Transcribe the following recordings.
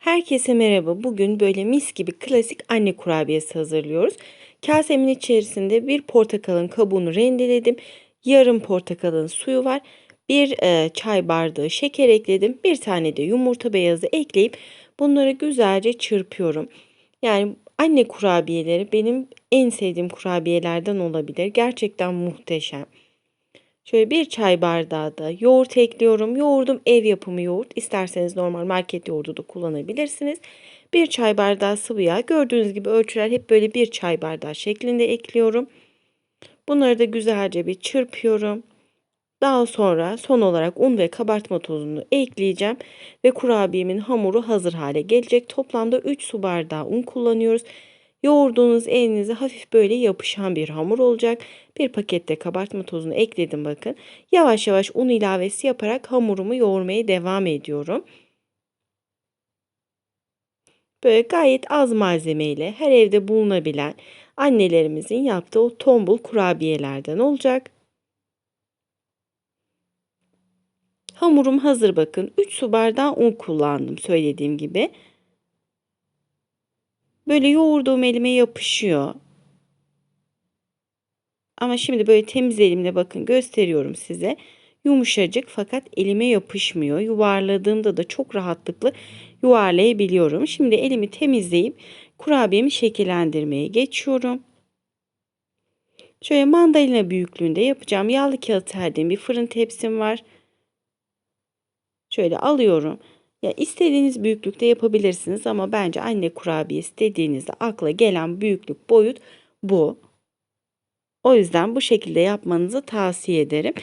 Herkese merhaba. Bugün böyle mis gibi klasik anne kurabiyesi hazırlıyoruz. Kasemin içerisinde bir portakalın kabuğunu rendeledim. Yarım portakalın suyu var. Bir e, çay bardağı şeker ekledim. Bir tane de yumurta beyazı ekleyip bunları güzelce çırpıyorum. Yani anne kurabiyeleri benim en sevdiğim kurabiyelerden olabilir. Gerçekten muhteşem. Şöyle bir çay bardağı da yoğurt ekliyorum. Yoğurdum ev yapımı yoğurt. İsterseniz normal market yoğurdu da kullanabilirsiniz. Bir çay bardağı sıvı yağ. Gördüğünüz gibi ölçüler hep böyle bir çay bardağı şeklinde ekliyorum. Bunları da güzelce bir çırpıyorum. Daha sonra son olarak un ve kabartma tozunu ekleyeceğim ve kurabiyemin hamuru hazır hale gelecek. Toplamda 3 su bardağı un kullanıyoruz. Yoğurduğunuz elinize hafif böyle yapışan bir hamur olacak. Bir pakette kabartma tozunu ekledim bakın. Yavaş yavaş un ilavesi yaparak hamurumu yoğurmaya devam ediyorum. Böyle gayet az malzemeyle her evde bulunabilen annelerimizin yaptığı o tombul kurabiyelerden olacak. Hamurum hazır bakın. 3 su bardağı un kullandım söylediğim gibi. Böyle yoğurduğum elime yapışıyor. Ama şimdi böyle temiz elimle bakın gösteriyorum size. Yumuşacık fakat elime yapışmıyor. Yuvarladığımda da çok rahatlıkla yuvarlayabiliyorum. Şimdi elimi temizleyip kurabiyemi şekillendirmeye geçiyorum. Şöyle mandalina büyüklüğünde yapacağım. Yağlı kağıt serdiğim bir fırın tepsim var. Şöyle alıyorum. Ya istediğiniz büyüklükte yapabilirsiniz ama bence anne kurabiyesi dediğinizde akla gelen büyüklük boyut bu. O yüzden bu şekilde yapmanızı tavsiye ederim.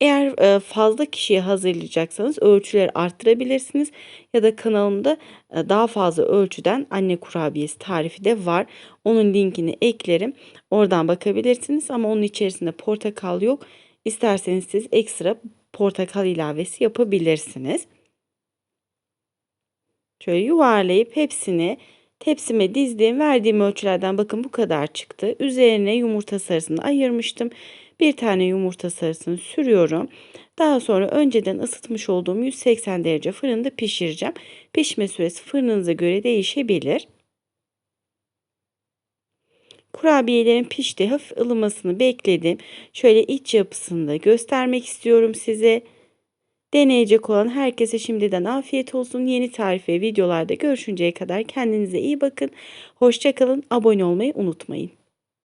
Eğer e, fazla kişiye hazırlayacaksanız ölçüleri arttırabilirsiniz ya da kanalımda e, daha fazla ölçüden anne kurabiyesi tarifi de var. Onun linkini eklerim. Oradan bakabilirsiniz ama onun içerisinde portakal yok. İsterseniz siz ekstra portakal ilavesi yapabilirsiniz. Şöyle yuvarlayıp hepsini tepsime dizdim. Verdiğim ölçülerden bakın bu kadar çıktı. Üzerine yumurta sarısını ayırmıştım. Bir tane yumurta sarısını sürüyorum. Daha sonra önceden ısıtmış olduğum 180 derece fırında pişireceğim. Pişme süresi fırınınıza göre değişebilir. Kurabiyelerin pişti. Hafif ılımasını bekledim. Şöyle iç yapısını da göstermek istiyorum size. Deneyecek olan herkese şimdiden afiyet olsun. Yeni tarif ve videolarda görüşünceye kadar kendinize iyi bakın. Hoşçakalın. Abone olmayı unutmayın.